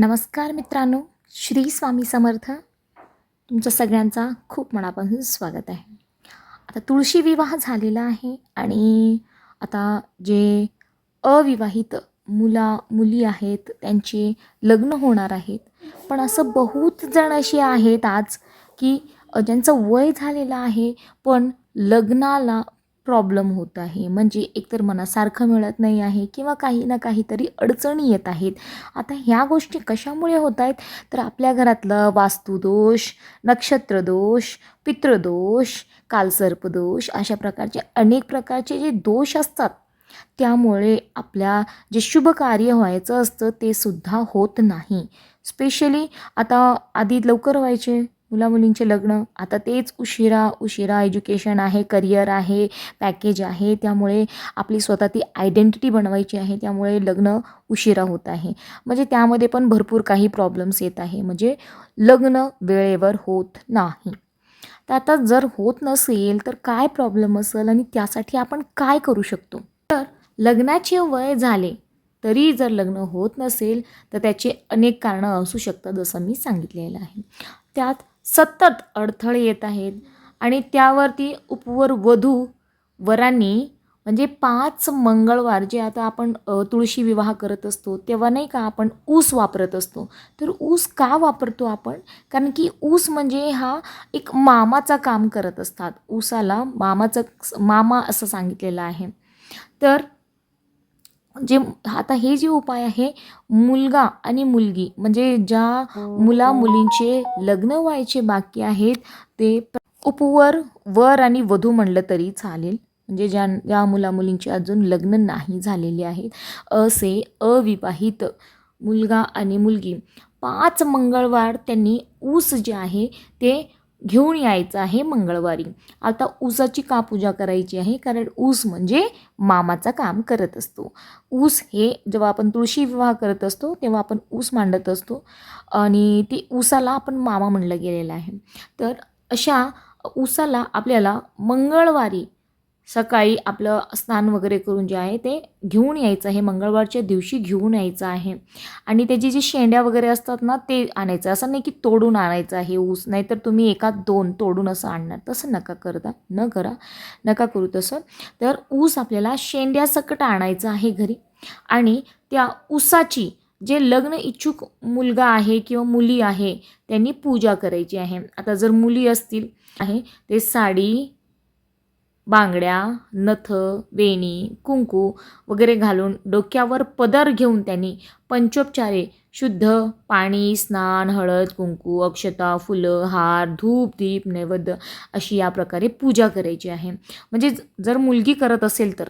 नमस्कार मित्रांनो श्री स्वामी समर्थ. तुमचं सगळ्यांचा खूप मनापासून स्वागत आहे. आता तुळशी विवाह झालेला आहे आणि आता जे अविवाहित मुला मुली आहेत त्यांचे लग्न होणार आहेत. पण असं बहुत जण असे आहेत आज की ज्यांचं वय झालेलं आहे पण लग्नाला प्रॉब्लेम होत आहे. म्हणजे एकतर मनासारखं मिळत नाही आहे किंवा काही ना काहीतरी अडचणी येत आहेत. आता ह्या गोष्टी कशामुळे होत आहेत? तर आपल्या घरातलं वास्तुदोष नक्षत्रदोष पितृदोष कालसर्पदोष अशा प्रकारचे अनेक प्रकारचे जे दोष असतात त्यामुळे आपल्या जे शुभ कार्य व्हायचं असतं ते सुद्धा होत नाही. स्पेशली आता आधी लवकर व्हायचे. मुलामुलींचे लग्न आता तेच उशिरा उशिरा एज्युकेशन आहे करिअर आहे पॅकेज आहे. त्यामुळे आपली स्वतः ती आयडेंटिटी बनवायची आहे. त्यामुळे लग्न उशिरा होत आहे. म्हणजे त्यामध्ये पण भरपूर काही प्रॉब्लेम्स येत आहे. म्हणजे लग्न वेळेवर होत नाही. तर आता जर होत नसेल तर काय प्रॉब्लेम असेल आणि त्यासाठी आपण काय करू शकतो? तर लग्नाचे वय झाले तरी जर लग्न होत नसेल तर त्याचे अनेक कारणं असू शकतात जसं मी सांगितलेलं आहे. त्यात सतत अडथळे येत आहेत. आणि त्यावरती उपवर वधू वरांनी म्हणजे पाच मंगळवार जे आता आपण तुळशी विवाह करत असतो तेव्हा नाही का आपण ऊस वापरत असतो. तर ऊस का वापरतो आपण? कारण की ऊस म्हणजे हा एक मामाचा काम करत असतात. ऊसाला मामाचं मामा असं सांगितलेलं आहे. तर जे आता हे जे उपाय आहे मुलगा आणि मुलगी म्हणजे ज्या मुला मुलींचे लग्न व्हायचे बाकी आहेत ते उपवर वर आणि वधू म्हणलं तरी चालेल. म्हणजे ज्या ज्या मुलामुलींचे अजून लग्न नाही झालेले आहेत असे अविवाहित मुलगा आणि मुलगी पाच मंगळवार त्यांनी ऊस जे आहे ते घेऊन यायचं आहे मंगळवारी. आता ऊसाची का पूजा करायची आहे? कारण ऊस म्हणजे मामाचं काम करत असतो. ऊस हे जेव्हा आपण तुळशी विवाह करत असतो तेव्हा आपण ऊस मांडत असतो. आणि ती ऊसाला आपण मामा म्हणलं गेलेलं आहे. तर अशा ऊसाला आपल्याला मंगळवारी सकाळी आपलं स्नान वगैरे करून जे आहे ते घेऊन यायचं. आहे मंगळवारच्या दिवशी घेऊन यायचं आहे. आणि त्याची जी शेंड्या वगैरे असतात ना ते आणायचं. असं नाही की तोडून आणायचं आहे ऊस. नाहीतर तुम्ही एका दोन तोडून असं आणणार. तसं नका करता. न करा. नका करू तसं. तर ऊस आपल्याला शेंड्यासकट आणायचं आहे घरी. आणि त्या ऊसाची जे लग्न इच्छुक मुलगा आहे किंवा मुली आहे त्यांनी पूजा करायची आहे. आता जर मुली असतील आहे ते साडी बांगड्या नथ वेणी कुंकू वगैरे घालून डोक्यावर पदर घेऊन त्यांनी पंचोपचारे शुद्ध पाणी स्नान हळद कुंकू अक्षता फुलं हार धूप दीप नैवेद्य अशी या प्रकारे पूजा करायची आहे. म्हणजे जर मुलगी करत असेल तर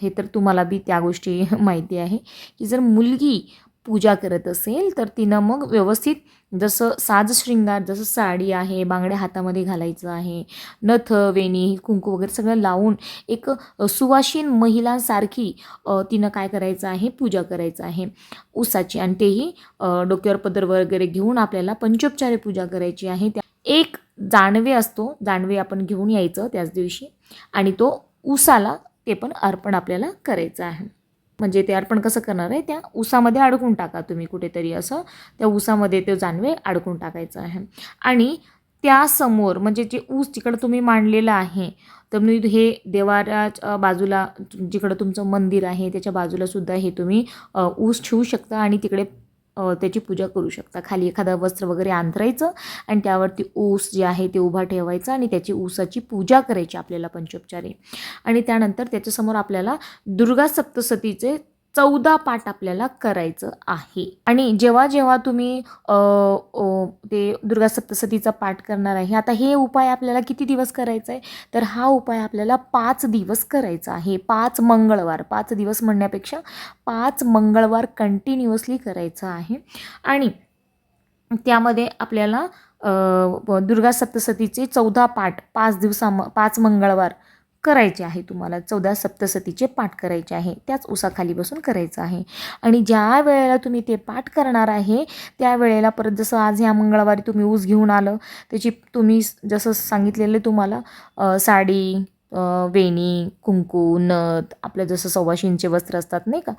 हे तर तुम्हाला बी त्या गोष्टी माहिती आहे की जर मुलगी पूजा करत असेल तर तिनं मग व्यवस्थित जसं साज शृंगार जसं साडी आहे बांगड्या हातामध्ये घालायचं आहे नथ वेणी कुंकू वगैरे सगळं लावून एक सुवासीन महिलांसारखी तिनं काय करायचं आहे पूजा करायचं आहे. ऊसाची आणि तेही डोक्यावर पदर वगैरे घेऊन आपल्याला पंचोपचारे पूजा करायची आहे. त्या एक जानवे असतो जानवे आपण घेऊन यायचं त्याच दिवशी आणि तो उसाला ते पण अर्पण आपल्याला करायचं आहे. म्हणजे ते अर्पण कसं करणार आहे त्या ऊसामध्ये अडकून टाका तुम्ही कुठेतरी असं. त्या ऊसामध्ये ते जानवे अडकून टाकायचं आहे. आणि त्यासमोर म्हणजे जे ऊस जिकडं तुम्ही मांडलेलं आहे तर मी हे देवाऱ्याच्या बाजूला जिकडं तुमचं मंदिर आहे त्याच्या बाजूलासुद्धा हे तुम्ही ऊस ठेवू शकता आणि तिकडे त्याची पूजा करू शकता. खाली एखादं वस्त्र वगैरे अंथरायचं आणि त्यावरती ऊस जे आहे ते उभा ठेवायचं आणि त्याची ऊसाची पूजा करायची आपल्याला पंचोपचारी. आणि त्यानंतर त्याच्यासमोर आपल्याला दुर्गा सप्तसतीचे चौदा पाठ आपल्याला करायचं आहे. आणि जेव्हा जेव्हा तुम्ही ते दुर्गा सप्तसतीचा पाठ करणार आहे आता हे उपाय आपल्याला किती दिवस करायचा आहे तर हा उपाय आपल्याला पाच दिवस करायचा आहे. पाच मंगळवार पाच दिवस म्हणण्यापेक्षा पाच मंगळवार कंटिन्युअसली करायचं आहे. आणि त्यामध्ये आपल्याला दुर्गा सप्तसतीचे चौदा पाठ पाच दिवसा पाच मंगळवार करायचे आहे तुम्हाला. चौदा सप्तसतीचे पाठ करायचे आहे. त्याच उसाखाली बसून करायचं आहे. आणि ज्या वेळेला तुम्ही ते पाठ करणार आहे त्या वेळेला परत जसं आज ह्या मंगळवारी तुम्ही ऊस घेऊन आलं त्याची तुम्ही जसं सांगितलेलं तुम्हाला साडी वेणी कुंकू नथ आपलं जसं सव्वाशींचे वस्त्र असतात नाही का?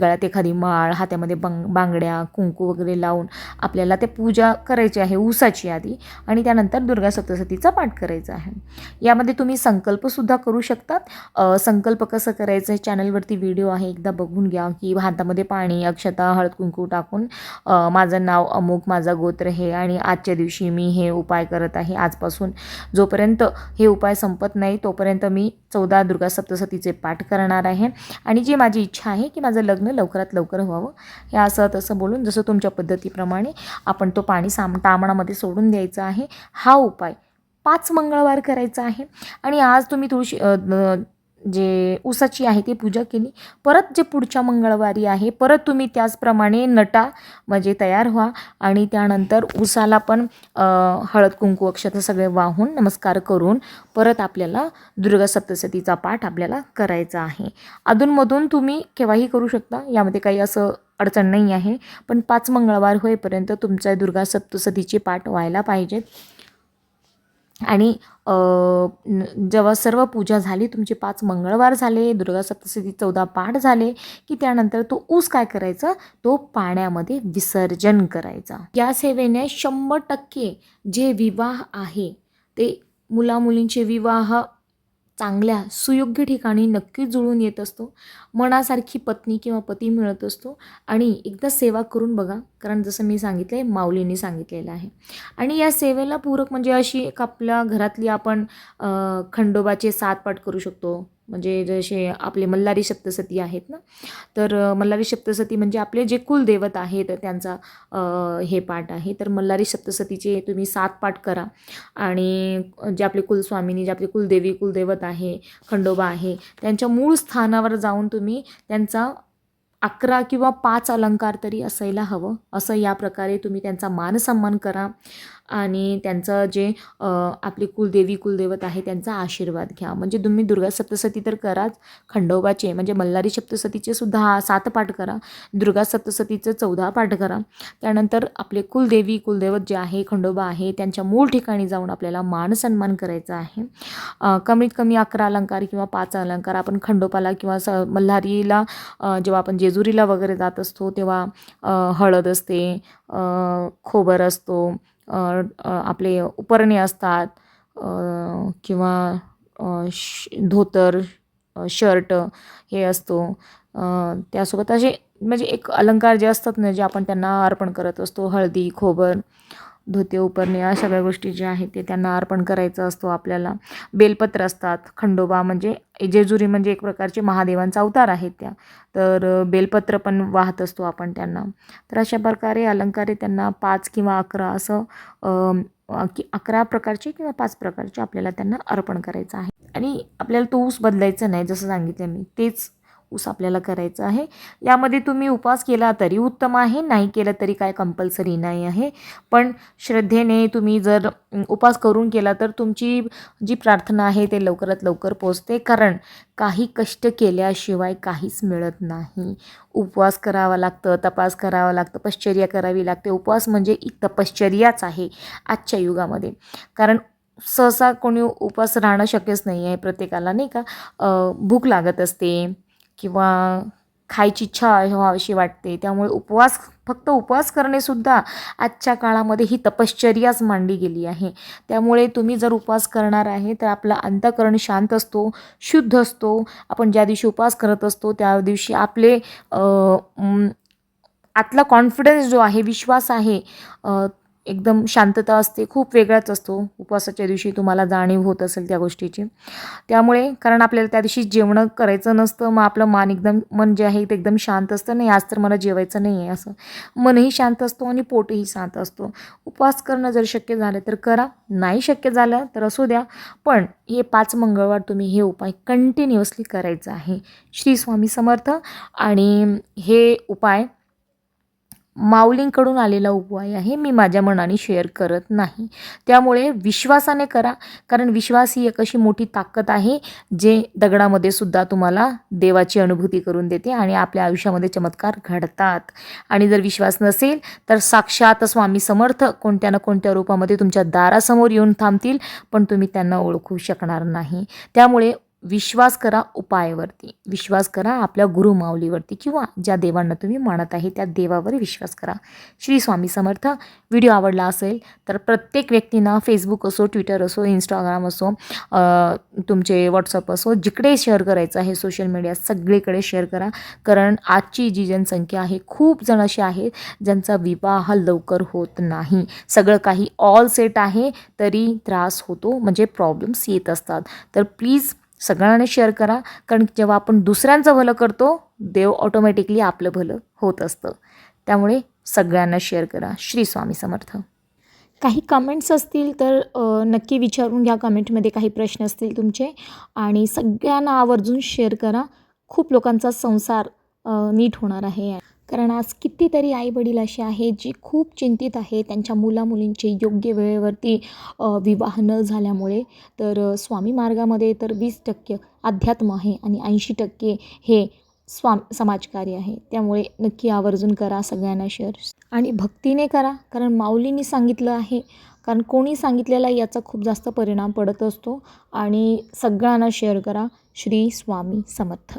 गळ्यात एखादी माळ हातामध्ये बांग बांगड्या कुंकू वगैरे लावून आपल्याला ते पूजा करायची आहे ऊसाची आधी आणि त्यानंतर दुर्गा सप्तशतीचा पाठ करायचा आहे. यामध्ये तुम्ही संकल्पसुद्धा करू शकतात. संकल्प कसं करायचं आहे चॅनलवरती व्हिडिओ आहे एकदा बघून घ्या की हातामध्ये पाणी अक्षता हळद कुंकू टाकून माझं नाव अमुक माझा गोत्र हे आणि आजच्या दिवशी मी हे उपाय करत आहे. आजपासून जोपर्यंत हे उपाय संपत नाही तोपर्यंत मी चौदा दुर्गा सप्तसतीचे पाठ करणार आहे. आणि जी माझी इच्छा आहे की माझं लग्न लवकरात लवकर व्हावं हे असं तसं बोलून जसं तुमच्या पद्धतीप्रमाणे आपण तो पाणी साम तामणामध्ये सोडून द्यायचा आहे. हा उपाय पाच मंगळवार करायचा आहे. आणि आज तुम्ही तुळशी जे उसाची आहे ती पूजा केली. परत जे पुढच्या मंगळवारी आहे परत तुम्ही त्याचप्रमाणे नटा म्हणजे तयार व्हा आणि त्यानंतर उसाला पण हळद कुंकू अक्षता सगळे वाहून नमस्कार करून परत आपल्याला दुर्गा सप्तशतीचा पाठ आपल्याला करायचा आहे. अधूनमधून तुम्ही केव्हाही करू शकता यामध्ये काही असं अडचण नाही आहे. पण पाच मंगळवार होईपर्यंत तुमच्या दुर्गा सप्तशतीचे पाठ व्हायला पाहिजेत. आणि जेव्हा सर्व पूजा झाली तुमचे पाच मंगळवार झाले दुर्गा सप्तशती चौदा पाठ झाले की त्यानंतर तो ऊस काय करायचा? तो पाण्यामध्ये विसर्जन करायचा. या सेवेने शंभर टक्के जे विवाह आहे ते मुलामुलींचे विवाह चांगल्या सुयोग्य ठिकाणी नक्कीच जुळून येत असतो. मनासारखी पत्नी किंवा पती मिळत असतो. आणि एकदा सेवा करून बघा. कारण जसं मी सांगितलं आहे माऊलीने सांगितलेलं आहे. आणि या सेवेला पूरक म्हणजे अशी एक आपल्या घरातली आपण खंडोबाचे सात पाठ करू शकतो. म्हणजे जसे आपले मल्हारी सप्तसती आहेत ना तर मल्हारी सप्तसती म्हणजे आपले जे कुलदेवत आहेत त्यांचा हे पाठ आहे. तर मल्हारी सप्तसतीचे तुम्ही सात पाठ करा आणि जे आपले कुलस्वामिनी जे आपले कुलदेवी कुलदैवत आहे खंडोबा आहे त्यांच्या मूळ स्थानावर जाऊन तुम्ही त्यांचा अकरा किंवा पाच अलंकार तरी असायला हवं. असं या प्रकारे तुम्ही त्यांचा मानसन्मान करा आणि त्यांचं जे आपली आपले कुलदेवी कुलदैवत आहे त्यांचा आशीर्वाद घ्या. म्हणजे तुम्ही दुर्गा सप्तसती तर कराच खंडोबाचे म्हणजे मल्हारी सप्तसतीचे सुद्धा सात पाठ करा. दुर्गा सप्तसतीचं चौदा पाठ करा. त्यानंतर आपले कुलदेवी कुलदैवत जे आहे खंडोबा आहे त्यांच्या मूळ ठिकाणी जाऊन आपल्याला मानसन्मान करायचा आहे. कमीत कमी अकरा अलंकार किंवा पाच अलंकार आपण खंडोबाला किंवा स मल्हारीला जेव्हा आपण जे जेजुरीला वगैरे जात असतो तेव्हा हळद असते खोबर असतो आपले उपरणे असतात किंवा श धोतर शर्ट हे असतो. त्यासोबत असे म्हणजे एक अलंकार जे असतात ना जे आपण त्यांना अर्पण करत असतो हळदी खोबर धोते उपरणे या सगळ्या गोष्टी ज्या आहेत ते त्यांना अर्पण करायचं असतो आपल्याला. बेलपत्र असतात खंडोबा म्हणजे जेजुरी म्हणजे एक प्रकारचे महादेवांचा अवतार आहेत त्या. तर बेलपत्र पण वाहत असतो आपण त्यांना. तर अशा प्रकारे अलंकारे त्यांना पाच किंवा अकरा असं की अकरा प्रकारचे किंवा पाच प्रकारचे आपल्याला त्यांना अर्पण करायचं आहे. आणि आपल्याला तो ऊस बदलायचा नाही जसं सांगितलं मी तेच ऊस आपल्याला करायचं आहे. यामध्ये तुम्ही उपवास केला तरी उत्तम आहे नाही केलं तरी काय कंपल्सरी नाही आहे. पण श्रद्धेने तुम्ही जर उपवास करून केला तर तुमची जी प्रार्थना आहे ते लवकरात लवकर पोचते. कारण काही कष्ट केल्याशिवाय काहीच मिळत नाही. उपवास करावा लागतं तपास करावा लागतं पश्चर्या करावी लागते. उपवास म्हणजे एक तपश्चर्याच आहे आजच्या युगामध्ये. कारण सहसा कोणी उपवास राहणं शक्यच नाही आहे प्रत्येकाला नाही का? भूक लागत असते किंवा खायची इच्छा व्हावीशी हो वाटते. त्यामुळे उपवास फक्त उपवास करणेसुद्धा आजच्या काळामध्ये ही तपश्चर्याच मांडली गेली आहे. त्यामुळे तुम्ही जर उपवास करणार आहे तर आपला अंतकरण शांत असतो शुद्ध असतो. आपण ज्या दिवशी उपवास करत असतो त्या दिवशी आपले आतला कॉन्फिडन्स जो आहे विश्वास आहे एकदम शांतता असते खूप वेगळाच असतो. उपवासाच्या दिवशी तुम्हाला जाणीव होत असेल त्या गोष्टीची. त्यामुळे कारण आपल्याला त्या दिवशी जेवणं करायचं नसतं मग आपलं मान एकदम मन जे आहे ते एकदम शांत असतं. नाही आज तर मला जेवायचं नाही आहे असं. मनही शांत असतो आणि पोटही शांत असतो. उपवास करणं जर शक्य झालं तर करा. नाही शक्य झालं तर असू द्या. पण हे पाच मंगळवार तुम्ही हे उपाय कंटिन्युअसली करायचं आहे. श्री स्वामी समर्थ. आणि हे उपाय माऊलींकडून आलेला उपाय आहे मी माझ्या मनाने शेअर करत नाही. त्यामुळे विश्वासाने करा कारण विश्वास ही एक अशी मोठी ताकद आहे जे दगडामध्ये सुद्धा तुम्हाला देवाची अनुभूती करून देते आणि आपल्या आयुष्यामध्ये चमत्कार घडतात. आणि जर विश्वास नसेल तर साक्षात स्वामी समर्थ कोणत्या ना कोणत्या रूपामध्ये तुमच्या दारासमोर येऊन थांबतील पण तुम्ही त्यांना ओळखू शकणार नाही. त्यामुळे विश्वास करा उपायावरती. विश्वास करा आपल्या गुरुमाऊलीवरती किंवा ज्या देवांना तुम्ही मानत आहे त्या देवावर विश्वास करा. श्री स्वामी समर्थ. व्हिडिओ आवडला असेल तर प्रत्येक व्यक्तींना फेसबुक असो ट्विटर असो इंस्टाग्राम असो तुमचे व्हॉट्सअप असो जिकडे शेअर करायचं आहे सोशल मीडिया सगळीकडे शेअर करा. कारण आजची जी जनसंख्या आहे खूप जण असे आहेत ज्यांचा विवाह लवकर होत नाही. सगळं काही ऑल सेट आहे तरी त्रास होतो. म्हणजे प्रॉब्लेम्स येत असतात. तर प्लीज सगळ्यांना शेअर करा. कारण जेव्हा आपण दुसऱ्यांचं भलं करतो देव ऑटोमॅटिकली आपलं भलं होत असतं. त्यामुळे सगळ्यांना शेअर करा. श्री स्वामी समर्थ. काही कमेंट्स असतील तर नक्की विचारून घ्या. कमेंटमध्ये काही प्रश्न असतील तुमचे. आणि सगळ्यांना आवर्जून शेअर करा. खूप लोकांचा संसार नीट होणार आहे. कारण आज कितीतरी आईवडील असे आहेत जी खूप चिंतित आहे त्यांच्या मुलामुलींचे योग्य वेळेवरती विवाह न झाल्यामुळे. तर स्वामी मार्गामध्ये तर वीस टक्के अध्यात्म आहे आणि ऐंशी टक्के हे स्वाम समाजकार्य आहे. त्यामुळे नक्की आवर्जून करा सगळ्यांना शेअर आणि भक्तीने करा कारण माऊलींनी सांगितलं आहे. कारण कोणी सांगितलेला याचा खूप जास्त परिणाम पडत असतो. आणि सगळ्यांना शेअर करा. श्री स्वामी समर्थ.